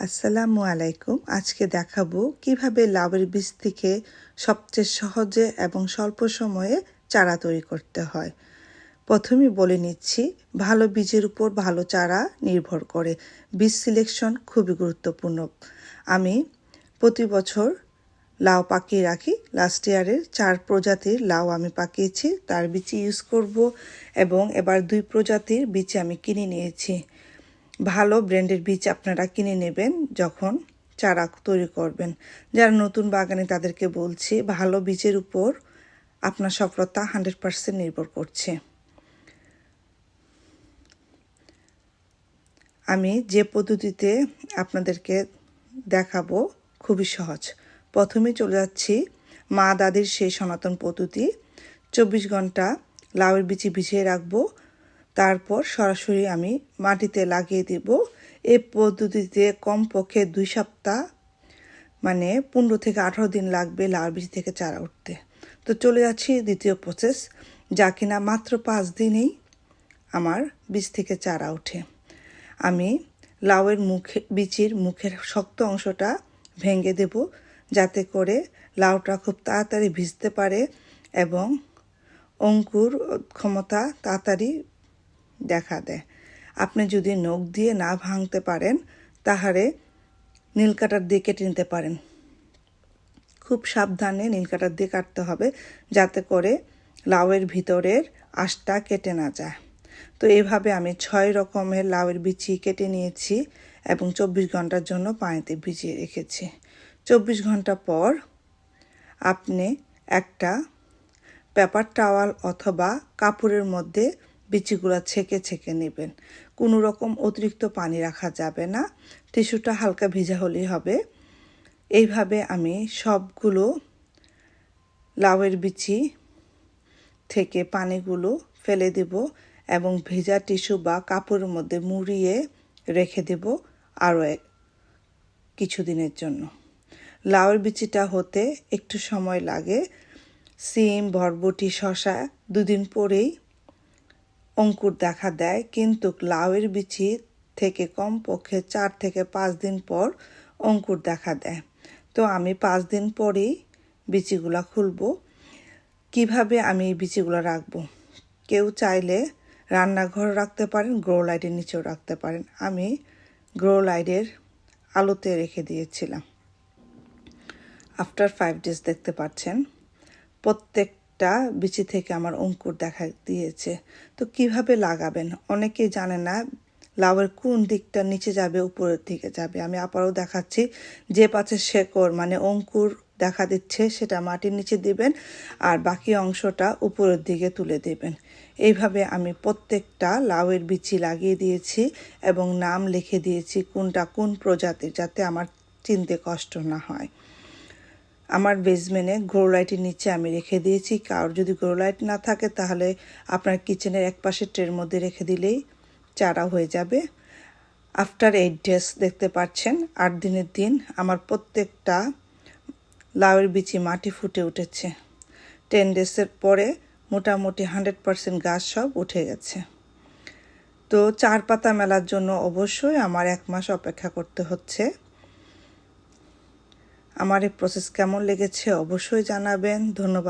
আসসালামু আলাইকুম। আজকে দেখাবো কীভাবে লাউয়ের বীজ থেকে সবচেয়ে সহজে এবং স্বল্প সময়ে চারা তৈরি করতে হয়। প্রথমে বলে নিচ্ছি, ভালো বীজের উপর ভালো চারা নির্ভর করে। বীজ সিলেকশন খুবই গুরুত্বপূর্ণ। আমি প্রতি বছর লাউ পাকিয়ে রাখি। লাস্ট ইয়ারের চার প্রজাতির লাউ আমি পাকিয়েছি, তার বীজ ইউজ করব এবং এবার দুই প্রজাতির বীজ আমি কিনে নিয়েছি। ভালো ব্র্যান্ডের বীজ আপনারা কিনে নেবেন যখন চারা তৈরি করবেন। যারা নতুন বাগানে তাদেরকে বলছি, ভালো বীজের উপর আপনার সফলতা হান্ড্রেড পারসেন্ট নির্ভর করছে। আমি যে পদ্ধতিতে আপনাদেরকে দেখাবো খুবই সহজ। প্রথমে চলে যাচ্ছি মা দাদির সেই সনাতন পদ্ধতি। চব্বিশ ঘণ্টা লাউয়ের বিচি ভিজিয়ে রাখব। তারপর সরাসরি আমি মাটিতে লাগিয়ে দেব। এই পদ্ধতিতে কমপক্ষে দুই সপ্তাহ মানে পনেরো থেকে আঠারো দিন লাগবে লাউ বীজ থেকে চারা উঠতে। তো চলে যাচ্ছি দ্বিতীয় প্রসেস যা কিনা মাত্র পাঁচ দিনেই আমার বীজ থেকে চারা ওঠে। আমি লাউয়ের মুখে বীচির মুখের শক্ত অংশটা ভেঙে দেব, যাতে করে লাউটা খুব তাড়াতাড়ি ভিজতে পারে এবং অঙ্কুর ক্ষমতা তাড়াতাড়ি দেখা দেয়। আপনি যদি নখ দিয়ে না ভাঙতে পারেন, তাহলে নীলকাটার দিয়ে কেটে নিতে পারেন। খুব সাবধানে নীলকাটার দিয়ে কাটতে হবে, যাতে করে লাউয়ের ভিতরের আঁশটা কেটে না যায়। তো এইভাবে আমি ছয় রকমের লাউয়ের বিচি কেটে নিয়েছি এবং চব্বিশ ঘণ্টার জন্য পানিতে ভিজিয়ে রেখেছি। চব্বিশ ঘণ্টা পর আপনি একটা পেপার টাওয়াল অথবা কাপড়ের মধ্যে বিচিগুলো ছেঁকে ছেঁকে নেবেন। কোনো রকম অতিরিক্ত পানি রাখা যাবে না। টিস্যুটা হালকা ভেজা হলেই হবে। এইভাবে আমি সবগুলো লাউয়ের বিচি থেকে পানিগুলো ফেলে দেব এবং ভেজা টিস্যু বা কাপড়ের মধ্যে মুড়িয়ে রেখে দেব আরও কিছুদিনের জন্য। লাউয়ের বিচিটা হতে একটু সময় লাগে। সিম, বরবটি শশা দুদিন পরেই অঙ্কুর দেখা দেয়, কিন্তু লাউয়ের বিচি থেকে কম পক্ষে চার থেকে পাঁচ দিন পর অঙ্কুর দেখা দেয়। তো আমি পাঁচ দিন পরেই বিচিগুলা খুলব। কীভাবে আমি এই বিচিগুলো রাখব? কেউ চাইলে রান্নাঘর রাখতে পারেন গ্রো লাইটের নিচেও রাখতে পারেন। আমি গ্রো লাইটের আলোতে রেখে দিয়েছিলাম। আফটার ফাইভ ডেজ দেখতে পাচ্ছেন প্রত্যেক একটা বিচি থেকে আমার অঙ্কুর দেখা দিয়েছে। তো কীভাবে লাগাবেন? অনেকেই জানে না, লাউয়ের কোন দিকটা নিচে যাবে, উপরের দিকে যাবে। আমি আবারও দেখাচ্ছি, যে পাচ্ছে শেকড় মানে অঙ্কুর দেখা দিচ্ছে, সেটা মাটির নিচে দিবেন, আর বাকি অংশটা উপরের দিকে তুলে দেবেন। এইভাবে আমি প্রত্যেকটা লাউয়ের বিচি লাগিয়ে দিয়েছি এবং নাম লিখে দিয়েছি কোনটা কোন প্রজাতির, যাতে আমার চিনতে কষ্ট না হয়। আমার বেসমেন্টে গ্রো লাইটের নিচে আমি রেখে দিয়েছি। কারোর যদি গ্রো লাইট না থাকে, তাহলে আপনার কিচেনের এক পাশে ট্রের মধ্যে রেখে দিলেই চারা হয়ে যাবে। আফটার এইট ডেজ দেখতে পাচ্ছেন, আট দিনের দিন আমার প্রত্যেকটা লাউয়ের বিচি মাটি ফুটে উঠেছে। টেন ডেজের পরে মোটামুটি হান্ড্রেড পারসেন্ট গাছ সব উঠে গেছে। তো চার পাতা মেলার জন্য অবশ্যই আমার এক মাস অপেক্ষা করতে হচ্ছে। আমার এই প্রসেস কেমন লেগেছে অবশ্যই জানাবেন। ধন্যবাদ।